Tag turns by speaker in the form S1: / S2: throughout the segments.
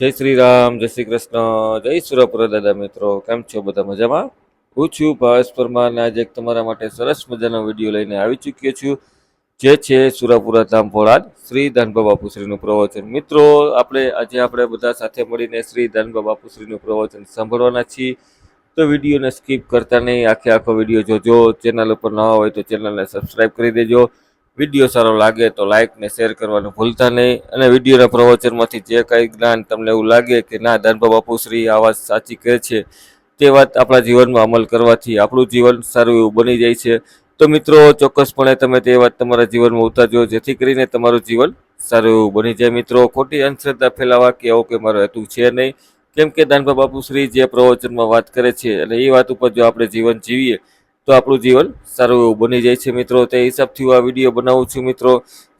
S1: જય શ્રી રામ જય શ્રી કૃષ્ણ, જય સુરપુર દાદા મિત્રો, કેમ છો બધા મજામાં? હું છું ભાવેશ પરમાર આજે તમારા માટે સરસ મજાનો વીડિયો લઈને આવી ચૂક્યો છું, જે છે સુરાપુરા ધામ ભોળાદ શ્રી દાનબા બાપુશ્રીનું પ્રવચન. મિત્રો, આપણે, આજે આપણે બધા સાથે મળીને શ્રી દાનબા બાપુશ્રીનું પ્રવચન સાંભળવાના છીએ, તો વિડીયોને સ્કીપ કરતા નહીં, આખે આખો વીડિયો જોજો, ચેનલ ઉપર ન હોય તો ચેનલને સબસ્ક્રાઈબ કરી દેજો વીડિયો સારો લાગે તો લાઇક ને શેર કરવાનું ભૂલતા નહીં. અને વિડીયોના પ્રવચનમાંથી જે કંઈ જ્ઞાન તમને એવું લાગે કે ના દાનબા બાપુશ્રી આ વાત સાચી કહે છે, તે વાત આપણા જીવનમાં અમલ કરવાથી આપણું જીવન સારું એવું બની જાય છે. તો મિત્રો, ચોક્કસપણે તમે તે વાત તમારા જીવનમાં ઉતારજો, જેથી કરીને તમારું જીવન સારું એવું બની જાય. મિત્રો, ખોટી અંધશ્રદ્ધા ફેલાવા કે એવો કે મારો હેતુ છે નહીં. કેમ કે દાનબા બાપુશ્રી જે પ્રવચનમાં વાત કરે છે અને એ વાત ઉપર જો આપણે જીવન જીવીએ તો આપણું જીવન સારું એવું બની જાય છે મિત્રો. તે હિસાબથી હું આ વીડિયો બનાવું છું મિત્રો.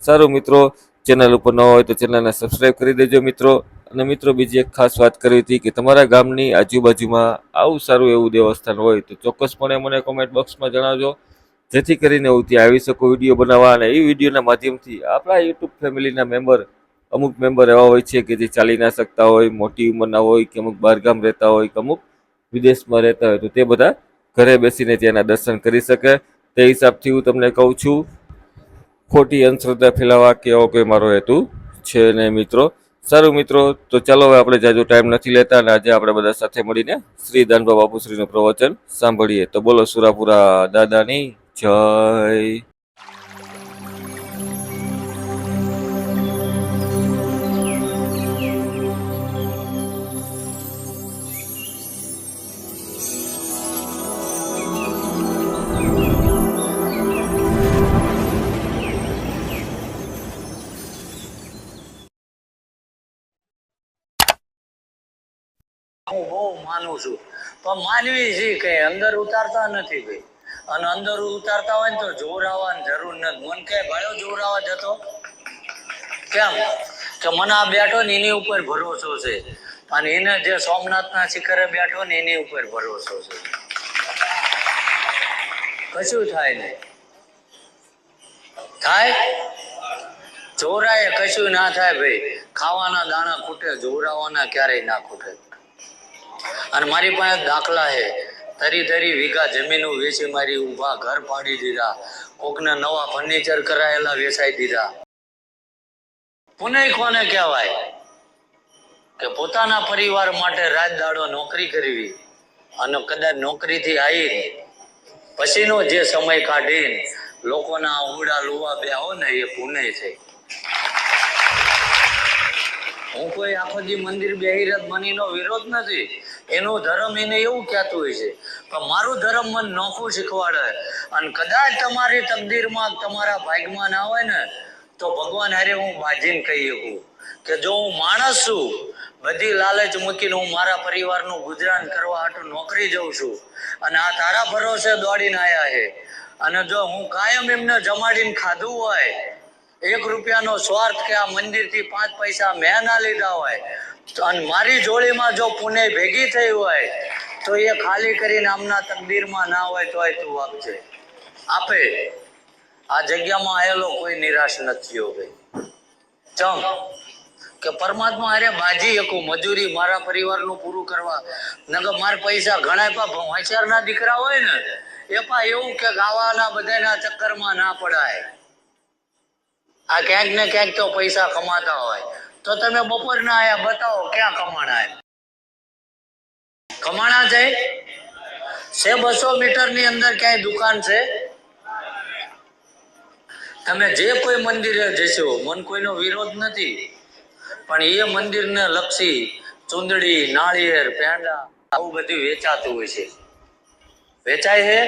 S1: સારું મિત્રો ચેનલ ઉપર ન હોય તો ચેનલને સબસ્ક્રાઈબ કરી દેજો મિત્રો. અને મિત્રો, બીજી એક ખાસ વાત કરી હતી કે તમારા ગામની આજુબાજુમાં આવું સારું એવું દેવસ્થાન હોય તો ચોક્કસપણે મને કોમેન્ટ બોક્સમાં જણાવજો. જેથી કરીને હું ત્યાં આવી શકું વીડિયો બનાવવા અને એ વિડીયોના માધ્યમથી આપણા યુટ્યુબ ફેમિલીના મેમ્બર અમુક મેમ્બર એવા હોય છે કે જે ચાલી ના શકતા હોય, મોટી ઉંમરના હોય કે અમુક બહારગામ રહેતા હોય કે અમુક વિદેશમાં રહેતા હોય તો તે બધા ઘરે બેસીને ત્યાંના દર્શન કરી શકે. તે હિસાબથી હું તમને કહું છું, ખોટી અંધશ્રદ્ધા ફેલાવા કે એવો કોઈ મારો હેતુ છે ને મિત્રો. સારું મિત્રો, તો ચાલો હવે આપણે જાજો ટાઈમ નથી લેતા અને આજે આપણે બધા સાથે મળીને શ્રી દાનભા બાપુશ્રીનું પ્રવચન સાંભળીએ. તો બોલો સુરાપુરા દાદાની જય.
S2: હું બહુ માનું છું. પણ માનવી છે કે અંદર ઉતારતા નથી ભાઈ અને અંદર ઉતારતા હોય ને તો જોર આવવાની જરૂર નથી. મન કે ભાઈઓ, જોર આવવા જતો કેમ? કે મને આ બેઠો ને એની ઉપર ભરોસો છે. અને એને જે સોમનાથના શિખરે બેઠો ને એની ઉપર ભરોસો છે. કશું થાય નહીં. થાય? જોરાએ કશું ના થાય ભાઈ. ખાવાના દાણા ખૂટે જોરાવાના ક્યારેય ના ખૂટે. અને મારી પાસે દાખલા છે. તરી તરી વીઘા જમીનો વેચી મારી ઊભા ઘર પાડી દીધા. કોકને નવા ફર્નિચર કરાયેલા વેચાઈ દીધા. પુનઃ કોને કહેવાય? કે પોતાના પરિવાર માટે રાત દાડો નોકરી કરવી અને કદાચ નોકરીથી આવી પછીનો જે સમય કાઢીને લોકોના ઉડા લુવા બેહો ને એ પુણ્ય છે. હું કોઈ આખો દી મંદિર બેહીરત બનીનો વિરોધ નથી. એનો ધર્મ એને એવું કહેતું હોય છે પણ મારું ધર્મ મને નોખું શીખવાડે. અને કદાચ તમારી તકદીરમાં તમારા ભાગમાં ના હોય ને, તો ભગવાન હારે હું બાજીને કહી શકું કે જો હું માણસ છું, બધી લાલચ મૂકીને હું મારા પરિવારનું ગુજરાન કરવા હાટું નોકરી જઉં છું અને આ તારા ભરોસે દોડીને આવ્યા છે. અને જો હું કાયમ એમને જમાડીને ખાધું હોય, એક રૂપિયાનો સ્વાર્થ કે આ મંદિરથી પાંચ પૈસા મેં ના લીધા હોય અને મારી જોડીમાં જો પુણે ભેગી થઈ હોય, તો એ ખાલી કરીને આમના તકદીરમાં ના હોય તોય તું આપજે. આપે. આ જગ્યામાં આવેલો કોઈ નિરાશ નથી ભાઈ. ચમ કે પરમાત્મા અરે બાજી શકું મજૂરી મારા પરિવારનું પૂરું કરવા. નકર મારે પૈસા ઘણા પા હોશિયારના દીકરા હોય ને, એ પા એવું કે ગાવાના બધાના ચક્કરમાં ના પડાય. આ ક્યાંક ને ક્યાંક તો પૈસા કમાતા હોય. તો તમે બપોરના આયા, બતાવો, ક્યાં કમાણા આવ્યા કમાણા છે? છે બસો મીટરની અંદર ક્યાંય દુકાન છે? તમે જે કોઈ મંદિરે જશો, મન કોઈનો વિરોધ નથી, પણ એ મંદિરને લક્ષી ચુંદડી, નાળિયેર, પેંડા, આવું બધું વેચાતું હોય છે. વેચાય છે?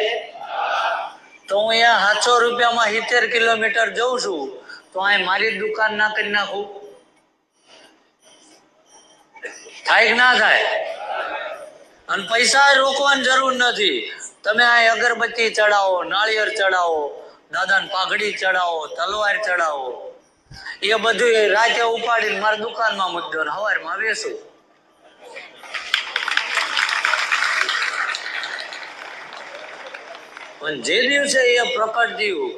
S2: તો હું અહીંયા સાતસો રૂપિયામાં સિત્તેર કિલોમીટર જઉં છું, તો અહીં મારી દુકાન ના કરી નાખું. થાય કે ના થાય? અને પૈસા રોકવાની જરૂર નથી. તમે આ અગરબત્તી ચડાવો, નાળિયેર ચડાવો, દાદાને પાઘડી ચડાવો, તલવાર ચડાવો. એ બધું રાતે ઉપાડીને મારા દુકાનમાં મૂકજો ને સવારમાં વેચું. પણ જે દિવસે એ પ્રકટ થયું,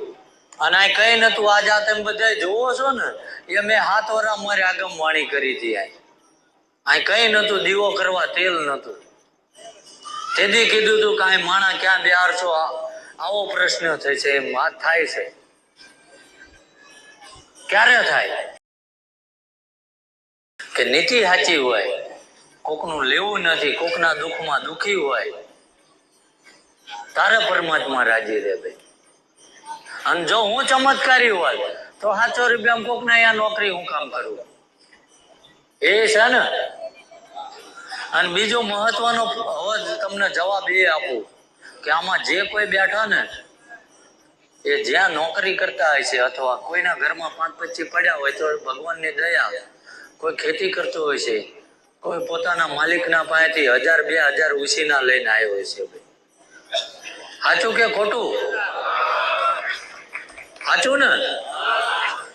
S2: અને આ કઈ નતું આજા તમે બધા જોવો છો ને, એ મેં હાથ વરા મારી આગમ વાણી કરી હતી આ અહીં કઈ નતું, દીવો કરવા તેલ નતું. તેથી કીધું તું કાંઈ માણા ક્યાં બિહાર છો? આવો પ્રશ્ન થાય છે, એમ વાત થાય છે. ક્યારે થાય? કે નીતિ સાચી હોય, કોકનું લેવું નથી, કોકના દુઃખમાં દુખી હોય. તારે પરમાત્મા રાજી રહે ભાઈ. અને જો હું ચમત્કારી હોય, તો સાચો રૂપિયા કોકને અહીંયા નોકરી હું કામ કરું? એ છે ને અને બીજો મહત્વનો હવે તમને જવાબ એ આપું કે આમાં જે કોઈ બેઠા ને, એ જ્યાં નોકરી કરતા હોય છે અથવા કોઈના ઘરમાં પાંચ પચીસ પડ્યા હોય તો ભગવાનની દયા, કોઈ ખેતી કરતો હોય છે, કોઈ પોતાના માલિકના પાસેથી હજાર બે હજાર ઉછીના લઈને આવ્યો હોય છે સાચું કે ખોટું? સાચું ને?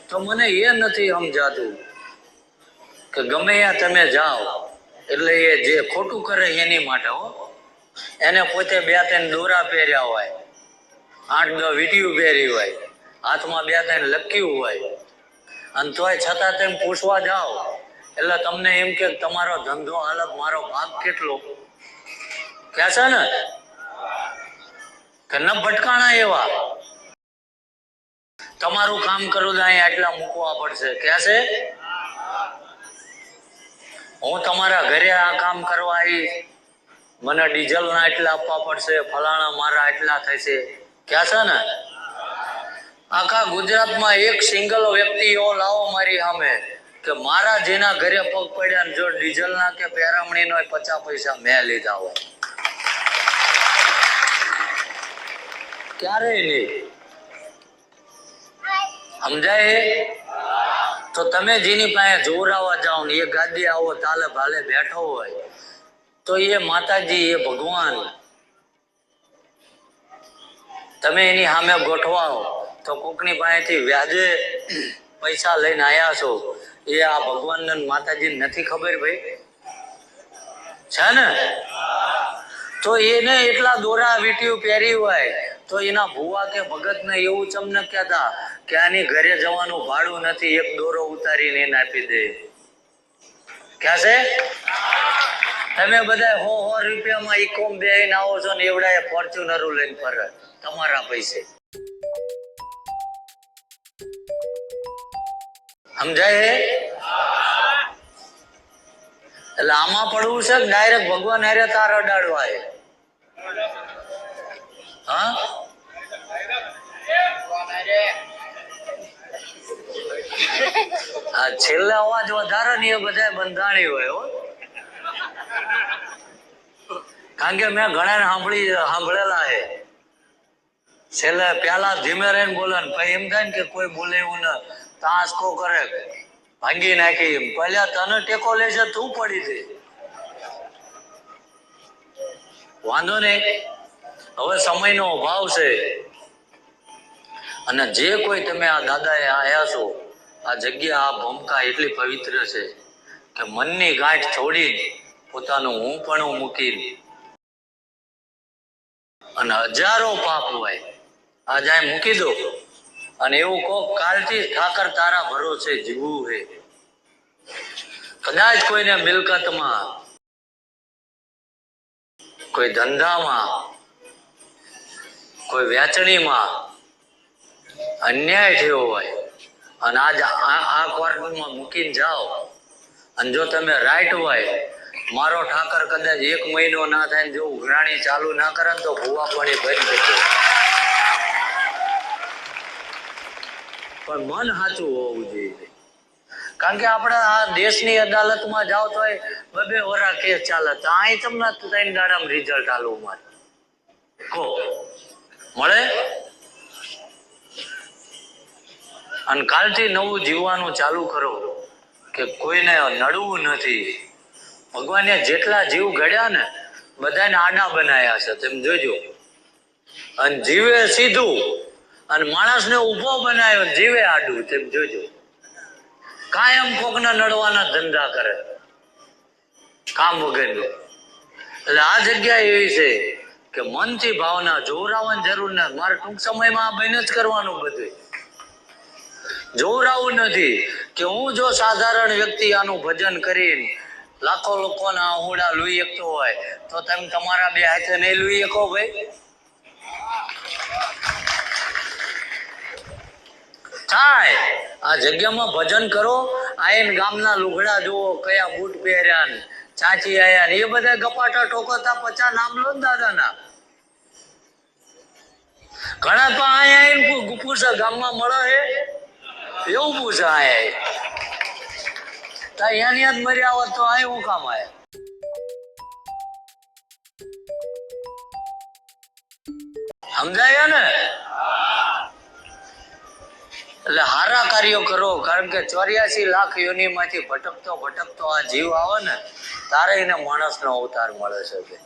S2: તો મને એ નથી સમજાતું કે ગમે ત્યાં તમે જાઓ એટલે એ જે ખોટું કરે એની માટે હો. એને પોતે બે ત્રણ દોરા પહેર્યા હોય. આઠ દ વીટીયું પહેરી હોય. હાથમાં બે ત્રણ લક્યું હોય. અને તોય છતાં તેમ પૂછવા જાઓ. એટલે તમને એમ કે તમારો ધંધો અલગ મારો ભાગ કેટલો? કે છે ને? કે ન ભટકાણા એવા? તમારું કામ કરું તો અહીંયા આટલા મૂકવા પડશે. કે છે? હું તમારા ઘરે આ કામ કરવા આવીશ. મને ડીઝલ ના એટલા આપવા પડશે, ફલાણા મારા એટલા થશે. ક્યાં છે ને? આખા ગુજરાતમાં એક સિંગલ વ્યક્તિ એવો લાવો મારી સામે કે મારા જેના ઘરે પગ પડ્યા ને જો ડીઝલ ના કે પેરામણી નો પચાસ પૈસા મેં લીધા હોય. ક્યારેય નહીં. સમજાય? તો તમે જેની પાસે જોરાવા જાઓ ને, એ ગાદી આવો, તાલે ભાલે બેઠો હોય, તો એ માતાજી, એ ભગવાન. તમે એની સામે ગોઠવાઓ, તો કોકની પાસેથી વ્યાજે પૈસા લઈને આયા છો, એ આ ભગવાન માતાજી નથી ખબર ભાઈ? છે ને? તો એને એટલા દોરા વીટીયું પહેરી હોય તો એના ભુવા કે ભગત ને એવું ચમનક કહેતા કે આની ઘરે જવાનું ભાડું નથી, એક દોરો ઉતારીને એને આપી દે. ક્યાં છે? તમે બધા હો હો રૂપિયામાં ઇકોમ બેહીને આવો છો ને એવડા એ ફોર્ચ્યુનરો લઈને ફરે તમારા પૈસે. સમજાય હે? એટલે આમાં પડવું છે ડાયરેક્ટ ભગવાન હારે તાર અડાડવા આ છેલ્લે અવાજ વધારે બધા બંધાણી હોય કારણ કે મેં ઘણા સાંભળી, સાંભળેલા છે. છેલ્લે પેલા ધીમે રહીને બોલે પછી એમ થાય ને કે કોઈ બોલે એવું ના. તાંસકો કરે. ભાંગી નાખી એમ. પહેલા તને ટેકો લે છે, તું પડી દે. વાંધો નહીં. હવે સમયનો અભાવ છે. અને જે કોઈ તમે આ દાદાએ આયા છો, આ જગ્યા આ ભૂમકા એટલી પવિત્ર છે કે મનની ગાંઠ છોડી પોતાનું હું પણ મૂકીને અને હજારો પાપ હોય, આ જાય મૂકી દો. અને એવું કહો કાલથી ઠાકર તારા ભરોસે જીવવું હે. કદાચ કોઈને મિલકતમાં, કોઈ ધંધામાં કોઈ વેચણીમાં અન્યાય થયો હોય અને આજ આ ક્વાર્ટરમાં મૂકીને જાઓ. અને જો તમે રાઈટ હોય, મારો ઠાકર કદાચ એક મહિનો ના થાય ને જો ઉઘરાણી ચાલુ ના કરે તો ભૂવા પાણી ભરી જશે પણ મન સાચું હોવું જોઈએ. કારણ કે આપણે આ દેશની અદાલતમાં જાઓ તો બબે વરા કેસ ચાલે. તો અહીં તમને ત્રણ દાડામાં રિઝલ્ટ આલું મારે. કહો. મળે? અને કાલથી નવું જીવવાનું ચાલુ કરો કે કોઈને નડવું નથી. ભગવાને જેટલા જીવ ઘડ્યા ને, બધાને આડા બનાયા છે. તેમ જોજો. અને જીવે સીધું, અને માણસને ઊભો બનાવ્યો જીવે આડું. તેમ જોજો. કાયમ કોકને નડવાના ધંધા કરે. કામ વગરનું. એટલે આ જગ્યા એવી છે કે મનથી ભાવના જોરાવાની જરૂર નથી. મારે ટૂંક સમયમાં આ બહેન જ કરવાનું બધું જોવરાવું નથી કે હું જો સાધારણ વ્યક્તિ આનું ભજન કરીને લાખો લોકોના આહુડા લઈ શકતો હોય, તો તમે તમારા બે હાથે નહીં લઈ શકો ભાઈ. થાય. આ જગ્યામાં ભજન કરો આયન ગામના લુગડા જુઓ, કયા બૂટ પહેર્યા ને, ચાચી આયા ને, એ બધા ગપાટા ઠોકતા પચા નામ લો ને દાદાના. ઘણા તો અહીંયા આવીને પૂછે, ગામમાં મળે હે? એવું પૂછે અહીંયા તા અહીંયાની યાદ મર્યા હોત તો અહીં હું કામ આયા? સમજાયા ને? એટલે હારા કાર્યો કરો, કારણ કે ચોર્યાસી લાખ યોનિમાંથી ભટકતો ભટકતો આ જીવ આવે ને, તારે એને માણસનો અવતાર મળે છે કે.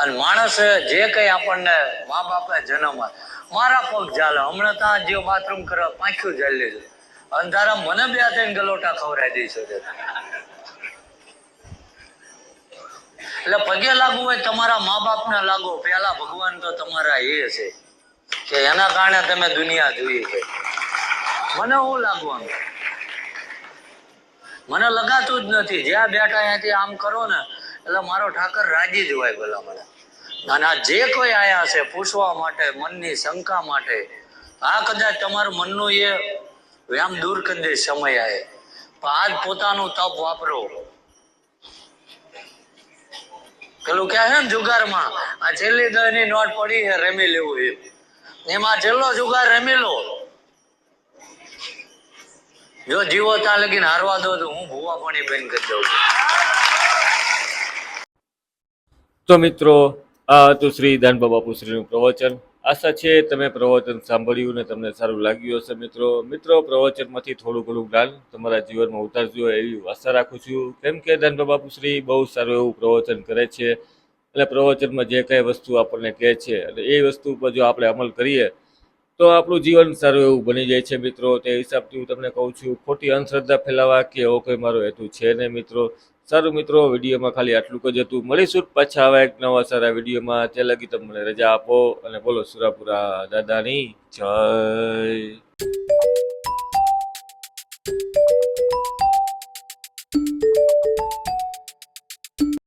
S2: અને માણસ જે કંઈ આપણને મા બાપે જન્મ મારા પગ ચાલે હમણાં ત્યાં જે બાથરૂમ કરવા પાંખ્યું જાળી લીધું. અંધારા મને બે થઈને ગલોટા ખવડાવી દઈશું છે એટલે પગે લાગવું હોય તમારા મા બાપને લાગો, પેલા ભગવાન તો તમારા એ છે. કે એના કારણે તમે દુનિયા જોઈ છે. મને હું લાગવાનું? મને લગાતું જ નથી. જ્યાં બેઠા અહીંયાથી આમ કરો ને, એટલે મારો ઠાકર રાજી જ હોય ભલા મને. અને આ જે કોઈ આયા છે પૂછવા માટે, મનની શંકા માટે, આ કદાચ તમારું મનનું એ વ્યામ દૂર કરી દે સમય આવે પણ આજ પોતાનું તપ વાપરો. પેલું કહે છે ને જુગારમાં, આ છેલ્લી દહની નોટ પડી છે, રમી લેવું એમ. એમાં છેલ્લો જુગાર રમેલો. જો જીવો ત્યાં લગીને હારવા દો તો હું ભૂવા પાણી બંધ કરી દઉં
S1: તો મિત્રો, આ હતું શ્રી દાનબા બાપુશ્રીનું પ્રવચન. આશા છે તમે પ્રવચન સાંભળ્યું ને તમને સારું લાગ્યું હશે મિત્રો. મિત્રો, પ્રવચનમાંથી થોડું ઘણું જ્ઞાન તમારા જીવનમાં ઉતારજો એવી આશા રાખું છું. કેમ કે દાનબા બાપુશ્રી બહુ સારું એવું પ્રવચન કરે છે. એટલે પ્રવચનમાં જે કંઈ વસ્તુ આપણને કહે છે અને એ વસ્તુ ઉપર જો આપણે અમલ કરીએ, તો આપણું જીવન સારું એવું બની જાય છે મિત્રો. તે હિસાબથી હું તમને કહું છું, ખોટી અંધશ્રદ્ધા ફેલાવા કે એવો કોઈ મારો હેતુ છે ને મિત્રો. સારું મિત્રો, વિડીયોમાં ખાલી આટલું જ હતું. મળીશું પાછા આવા એક નવા સારા વિડીયોમાં. ત્યાં લગી તમને રજા આપો અને બોલો સુરાપુરા દાદાની જય.